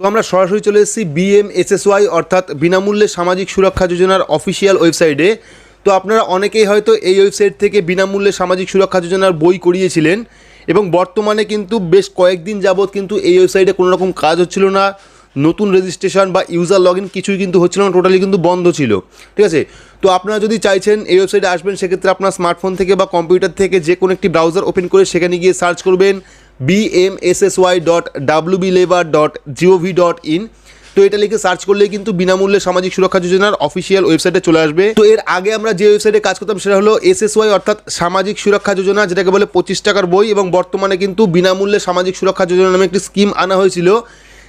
তো আমরা সরাসরি চলে এসেছি বিএমএসএসওয়াই অর্থাৎ বিনামূল্যে সামাজিক সুরক্ষা যোজনার অফিসিয়াল ওয়েবসাইটে তো আপনারা অনেকেই হয়তো এই ওয়েবসাইট থেকে বিনামূল্যে সামাজিক সুরক্ষা যোজনার বই করিয়েছিলেন এবং বর্তমানে কিন্তু বেশ কয়েকদিন যাবৎ কিন্তু এই ওয়েবসাইটে কোনো রকম কাজ হচ্ছিল না, নতুন রেজিস্ট্রেশন বা ইউজার লগ ইন কিছুই কিন্তু হচ্ছিল না টোটালি কিন্তু বন্ধ ছিল। ঠিক আছে? তো আপনারা যদি চাইছেন এই ওয়েবসাইটে আসবেন, সেক্ষেত্রে আপনার স্মার্টফোন থেকে বা কম্পিউটার থেকে যে কোনো একটি ব্রাউজার ওপেন করে সেখানে গিয়ে সার্চ করবেন। BMSSY dot WB labour dot G O V dot in তো এটা লিখে সার্চ করলে কিন্তু বিনামূল্যে সামাজিক সুরক্ষা যোজনার অফিসিয়াল ওয়েবসাইটে চলে আসবে। তো এর আগে আমরা যে ওয়েবসাইটে কাজ করতাম সেটা হলো এসএসওয়াই অর্থাৎ সামাজিক সুরক্ষা যোজনা, যেটাকে বলে পঁচিশ টাকার বই এবং বর্তমানে কিন্তু বিনামূল্যে সামাজিক সুরক্ষা যোজনা নামে একটি স্কিম আনা হয়েছিল,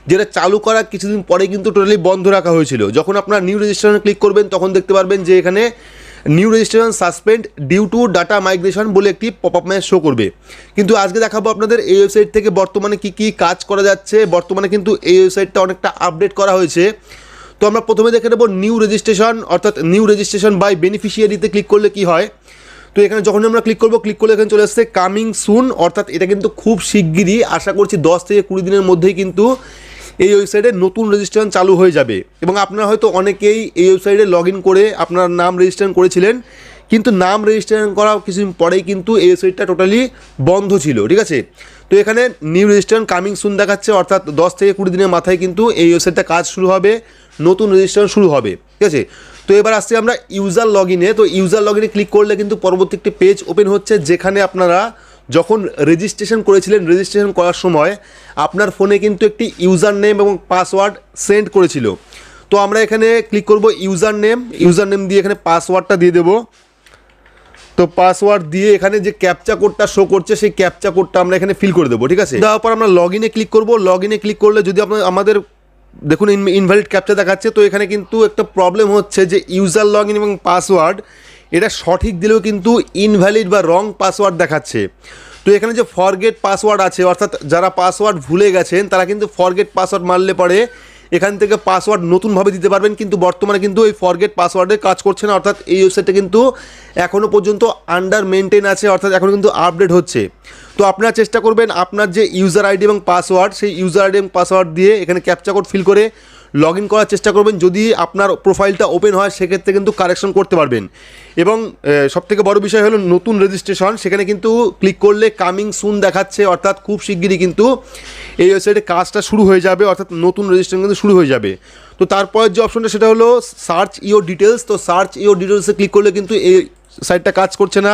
যেটা চালু করার কিছুদিন পরে কিন্তু টোটালি বন্ধ রাখা হয়েছিল। যখন আপনার নিউ রেজিস্ট্রেশনে ক্লিক করবেন, তখন দেখতে পারবেন যে এখানে new registration suspend due to data migration বলে একটি পপ আপ ম্যাচ শো করবে। কিন্তু আজকে দেখাবো আপনাদের এই ওয়েবসাইট থেকে বর্তমানে কি কি কাজ করা যাচ্ছে। বর্তমানে কিন্তু এই ওয়েবসাইটটা অনেকটা আপডেট করা হয়েছে। তো আমরা প্রথমে দেখে নেব নিউ রেজিস্ট্রেশন অর্থাৎ নিউ রেজিস্ট্রেশন বাই বেনিফিশিয়ারিতে ক্লিক করলে কি হয়? তো এখানে যখন আমরা ক্লিক করব ক্লিক করলে এখানে চলে আসছে কামিং সুন অর্থাৎ এটা কিন্তু খুব শিগগিরই, আশা করছি দশ থেকে কুড়ি দিনের মধ্যেই কিন্তু এই ওয়েবসাইটে নতুন রেজিস্ট্রেশন চালু হয়ে যাবে। এবং আপনারা হয়তো অনেকেই এই ওয়েবসাইটে লগ করে আপনার নাম রেজিস্ট্রেশন করেছিলেন, কিন্তু নাম রেজিস্ট্রেশন করা কিছুদিন পরেই কিন্তু এই ওয়েবসাইটটা টোটালি বন্ধ ছিল, ঠিক আছে? তো এখানে নিউ রেজিস্ট্রেশন কামিং সুন দেখাচ্ছে, অর্থাৎ দশ থেকে কুড়ি দিনের মাথায় কিন্তু এই ওয়েবসাইটটা কাজ শুরু হবে, নতুন রেজিস্ট্রেশন শুরু হবে, ঠিক আছে? তো এবার আসছি আমরা ইউজার লগ তো ইউজার লগ ক্লিক করলে কিন্তু পরবর্তী একটি পেজ ওপেন হচ্ছে, যেখানে আপনারা যখন রেজিস্ট্রেশন করেছিলেন রেজিস্ট্রেশন করার সময় আপনার ফোনে কিন্তু একটি ইউজার নেম এবং পাসওয়ার্ড সেন্ড করেছিল। তো আমরা এখানে ক্লিক করব ইউজার নেম ইউজার নেম দিয়ে এখানে পাসওয়ার্ডটা দিয়ে দেবো। তো পাসওয়ার্ড দিয়ে এখানে যে ক্যাপচা কোডটা শো করছে, সেই ক্যাপচা কোডটা আমরা এখানে ফিল করে দেবো, ঠিক আছে? দেওয়ার পর আমরা লগ ইনে ক্লিক করব। লগ ইনে ক্লিক করলে যদি আপনার, আমাদের দেখুন ইনভ্যালিড ক্যাপচা দেখাচ্ছে, তো এখানে কিন্তু একটা প্রবলেম হচ্ছে যে ইউজার লগ ইন এবং পাসওয়ার্ড এটা সঠিক দিলেও কিন্তু ইনভ্যালিড বা রং পাসওয়ার্ড দেখাচ্ছে। তো এখানে যে ফরগেট পাসওয়ার্ড আছে, অর্থাৎ যারা পাসওয়ার্ড ভুলে গেছেন, তারা কিন্তু ফরগেট পাসওয়ার্ড মারলে পরে এখান থেকে পাসওয়ার্ড নতুনভাবে দিতে পারবেন, কিন্তু বর্তমানে কিন্তু এই ফরগেট পাসওয়ার্ডে কাজ করছে না। অর্থাৎ এই ওয়েবসাইটটা কিন্তু এখনও পর্যন্ত আন্ডার মেনটেন আছে, অর্থাৎ এখন কিন্তু আপডেট হচ্ছে। তো আপনারা চেষ্টা করবেন আপনার যে ইউজার আইডি এবং পাসওয়ার্ড সেই ইউজার আইডি এবং পাসওয়ার্ড দিয়ে এখানে ক্যাপচা কোড ফিল করে লগ ইন করার চেষ্টা করবেন। যদি আপনার প্রোফাইলটা ওপেন হয়, সেক্ষেত্রে কিন্তু কারেকশন করতে পারবেন। এবং সবথেকে বড় বিষয় হলো নতুন রেজিস্ট্রেশন সেখানে কিন্তু ক্লিক করলে কামিং সুন দেখাচ্ছে, অর্থাৎ খুব শিগগিরই কিন্তু এই ওয়েবসাইটে কাজটা শুরু হয়ে যাবে, অর্থাৎ নতুন রেজিস্ট্রেশন কিন্তু শুরু হয়ে যাবে। তো তারপরের যে অপশনটা সেটা হলো সার্চ ইওর ডিটেলস তো সার্চ ইওর ডিটেলসে ক্লিক করলে কিন্তু এই সাইটটা কাজ করছে না।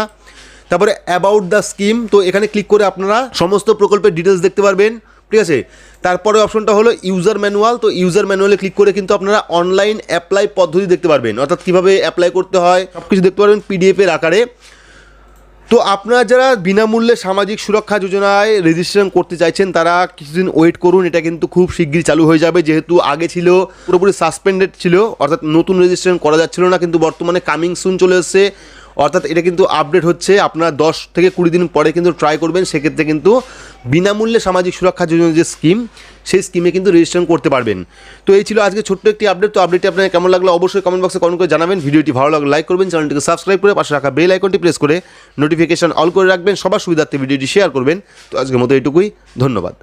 তারপরে অ্যাবাউট দ্য স্কিম তো এখানে ক্লিক করে আপনারা সমস্ত প্রকল্পের ডিটেলস দেখতে পারবেন। ঠিক আছে? তারপরে অপশনটা হলো ইউজার ম্যানুয়াল তো ইউজার ম্যানুয়ালে ক্লিক করে কিন্তু আপনারা অনলাইন অ্যাপ্লাই পদ্ধতি দেখতে পারবেন। অর্থাৎ কীভাবে অ্যাপ্লাই করতে হয় সব কিছু দেখতে পারবেন পিডিএফের আকারে। তো আপনারা যারা বিনামূল্যে সামাজিক সুরক্ষা যোজনায় রেজিস্ট্রেশন করতে চাইছেন, তারা কিছুদিন ওয়েট করুন, এটা কিন্তু খুব শিগগিরই চালু হয়ে যাবে। যেহেতু আগে ছিল, পুরোপুরি সাসপেন্ডেড ছিল, অর্থাৎ নতুন রেজিস্ট্রেশন করা যাচ্ছিল না, কিন্তু বর্তমানে কামিং সুন চলে এসছে। অর্থাৎ এটা কিন্তু আপডেট হচ্ছে, আপনারা দশ থেকে কুড়ি দিন পরে কিন্তু ট্রাই করবেন, সেক্ষেত্রে কিন্তু বিনামূল্যে সামাজিক সুরক্ষা যোজনার যে স্কিম সেই স্কিমে কিন্তু রেজিস্ট্রেশন করতে পারবেন। তো এই ছিল আজকে ছোট্ট একটি আপডেট তো আপডেটটি আপনার কেমন লাগল অবশ্যই কমেন্ট বক্সে কমেন্ট করে জানাবেন। ভিডিওটি ভালো লাগলে লাইক করবেন, চ্যানেলটিকে সাবস্ক্রাইব করে পাশে রাখা বেল আইকনটি প্রেস করে নোটিফিকেশন অল করে রাখবেন। সবার সুবিধার্থে ভিডিওটি শেয়ার করবেন। তো আজকের মতো এইটুকুই, ধন্যবাদ।